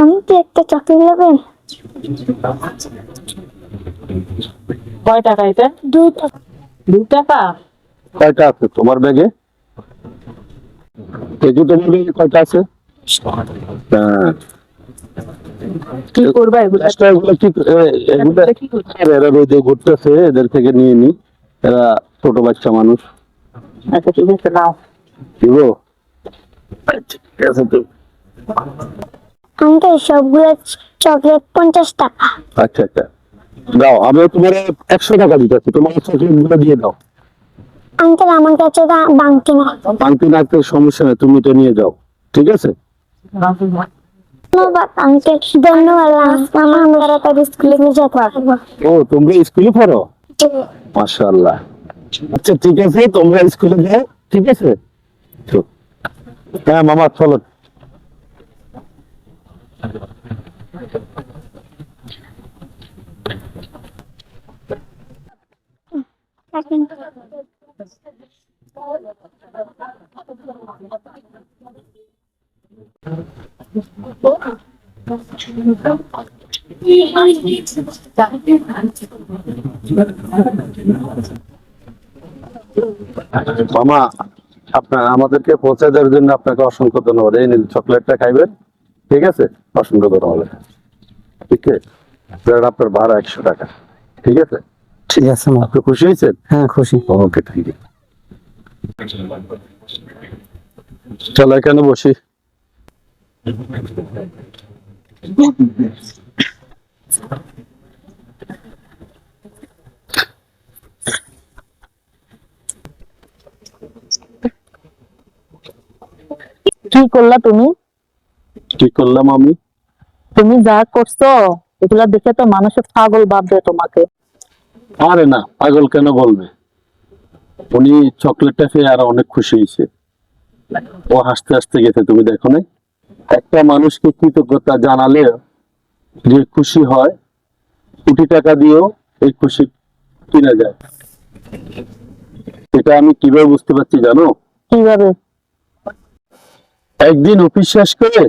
আমি কি একটা চকলেট নেবেন? কয় টাকা এটা? দুই টাকা। দু টাকা? কয়টা আছে তোমার ব্যাগে? কেজু তোমার ব্যাগে কয়টা আছে? হ্যাঁ। কি করবা এগুলো? এগুলো এগুলো এরা রোদে ঘুরতেছে এদের থেকে নিয়ে নি। এরা ছোট বাচ্চা মানুষ। আচ্ছা ঠিক আছে নাও। দিব? ঠিক আছে তো। আঙ্কেল সবগুলো চকলেট পঞ্চাশ টাকা। আচ্ছা আচ্ছা। দাও আমি তোমার একশো টাকা দিতেছি তোমার চকলেটগুলো দিয়ে দাও। আঙ্কেল আমার কাছে বাংতি না বাংতি নাকতে সমস্যা নেই তুমি তো নিয়ে যাও ঠিক আছে? ধন্যবাদ আঙ্কেল ধন্যবাদ আমার আমরা তাড়াতাড়ি স্কুলে নিয়ে যেতে পারব। ও তোমরা স্কুলে পড়ো? মাশাআল্লাহ। আচ্ছা ঠিক আছে তোমরা স্কুলে যাও ঠিক আছে? হ্যাঁ মামা চলো। মামা আপনার আমাদেরকে পৌঁছে দেওয়ার জন্য আপনাকে অসংখ্য ধন্যবাদ। এই নিন চকলেটটা খাইবেন। ঠিক আছে? অসংখ্য ধন্যবাদ ঠিক আছে? আপনার ভাড়া একশো টাকা। ঠিক আছে? ঠিক আছে আপনি খুশি হয়েছেন? হ্যাঁ খুশি। ওকে থ্যাংক ইউ চলো এখানে বসি। কি করলা তুমি? কি করলাম আমি? তুমি যা করছ এগুলা দেখে তো মানুষের পাগল ভাববে তোমাকে। আরে না পাগল কেন বলবে? উনি চকলেটটা খেয়ে আর অনেক খুশি হয়েছে। ও হাসতে হাসতে গেছে তুমি দেখো না একটা মানুষকে কৃতজ্ঞতা জানালে যে খুশি হয় কোটি টাকা দিয়েও এই খুশি কিনা যায়। এটা আমি কীভাবে বুঝতে পারছি জানো? কীভাবে? একদিন অফিস শেষ করে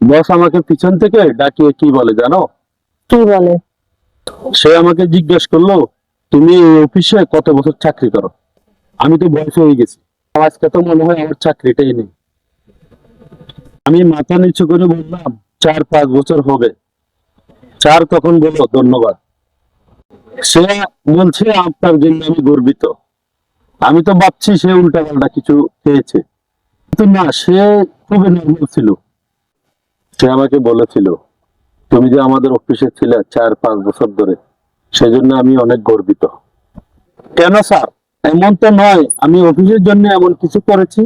বস আমাকে পিছন থেকে ডাকিয়ে কি বলে জানো? কি বলে? সে আমাকে জিজ্ঞেস করল তুমি এই অফিসে কত বছর চাকরি করো? আমি তো বয়স হয়ে গেছি। আজকে তো মনে হয় আমার চাকরিটাই নেই। আমি মাথা নিচু করে বললাম চার পাঁচ বছর হবে। চার তখন বলল ধন্যবাদ। সে বলছে আপনার জন্য আমি গর্বিত। আমি তো ভাবছি সে উল্টা পাল্টা কিছু পেয়েছে কিন্তু না সে খুবই নর্মাল ছিল। সে আমাকে বলেছিল তুমি যে আমাদের অফিসে ছিলে চার পাঁচ বছর ধরে সেজন্য আমি অনেক গর্বিত। কেন স্যার? এমন তো নয় আমি অফিসের জন্য এমন কিছু করেছি।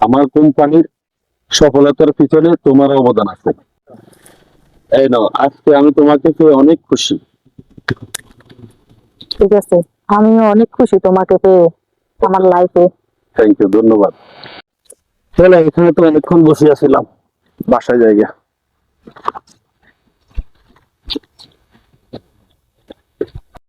আমার কোম্পানির সফলতার পিছনে তোমার অবদান আছে। এই নাও আজকে আমি তোমাকে পেয়ে অনেক খুশি। ঠিক আছে আমিও অনেক খুশি তোমাকে পেয়ে আমার লাইফে থ্যাংক ইউ ধন্যবাদ। চলো এখানে তো অনেকক্ষণ বসে আছিলাম। বাসায় জায়গা